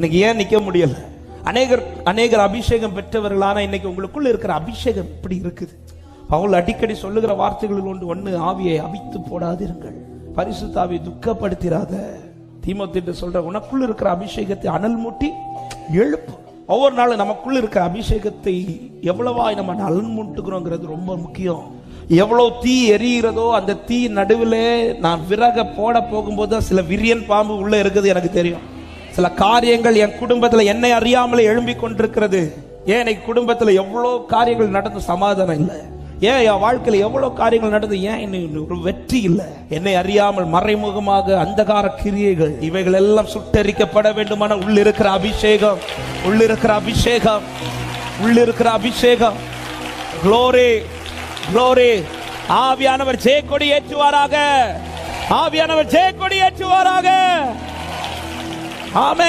இன்னைக்கு ஏன் நிக்க முடியல? அநேகர் அநேகர் அபிஷேகம் பெற்றவர்களான இன்னைக்கு உங்களுக்குள்ள இருக்கிற அபிஷேகம் இப்படி இருக்குது. பவுல் அடிக்கடி சொல்லுகிற வார்த்தைகளில் ஒன்று ஒன்று ஆவியை அவித்து போடாதிருங்கள். பரிசுத்தாவை துக்கப்படுத்திராத. தீமத்திட்டு சொல்ற உனக்குள்ள இருக்கிற அபிஷேகத்தை அனல் மூட்டி எழுப்பு. ஒவ்வொரு நாளும் நமக்குள்ள இருக்கிற அபிஷேகத்தை எவ்வளவாய் நம்ம அனல் மூட்டுக்கிறோங்கிறது ரொம்ப முக்கியம். எவ்வளவு தீ எரிகிறதோ அந்த தீ நடுவில் நான் விறக போட போகும்போது தான் சில விரியன் பாம்பு உள்ள இருக்குது எனக்கு தெரியும். சில காரியங்கள் என் குடும்பத்தில் என்னை அறியாமலே எழும்பிக் கொண்டிருக்கிறது ஏன் என் குடும்பத்தில் எவ்வளோ காரியங்கள் நடந்து சமாதானம் இல்லை? ஏன் என் வாழ்க்கையில் எவ்வளோ காரியங்கள் நடந்து ஏன் இன்னும் ஒரு வெற்றி இல்லை? என்னை அறியாமல் மறைமுகமாக அந்தகார கிரியைகள் இவைகள் எல்லாம் சுட்டரிக்கப்பட வேண்டுமான உள்ளிருக்கிற அபிஷேகம் உள்ளிருக்கிற அபிஷேகம் உள்ளிருக்கிற அபிஷேகம். குளோரே குளோரே ஆவியானவர் ஜெயக்கொடி ஏற்றுவாராக. ஆவியானவர் ஜெயக்கொடி ஏற்றுவாராக. Amen.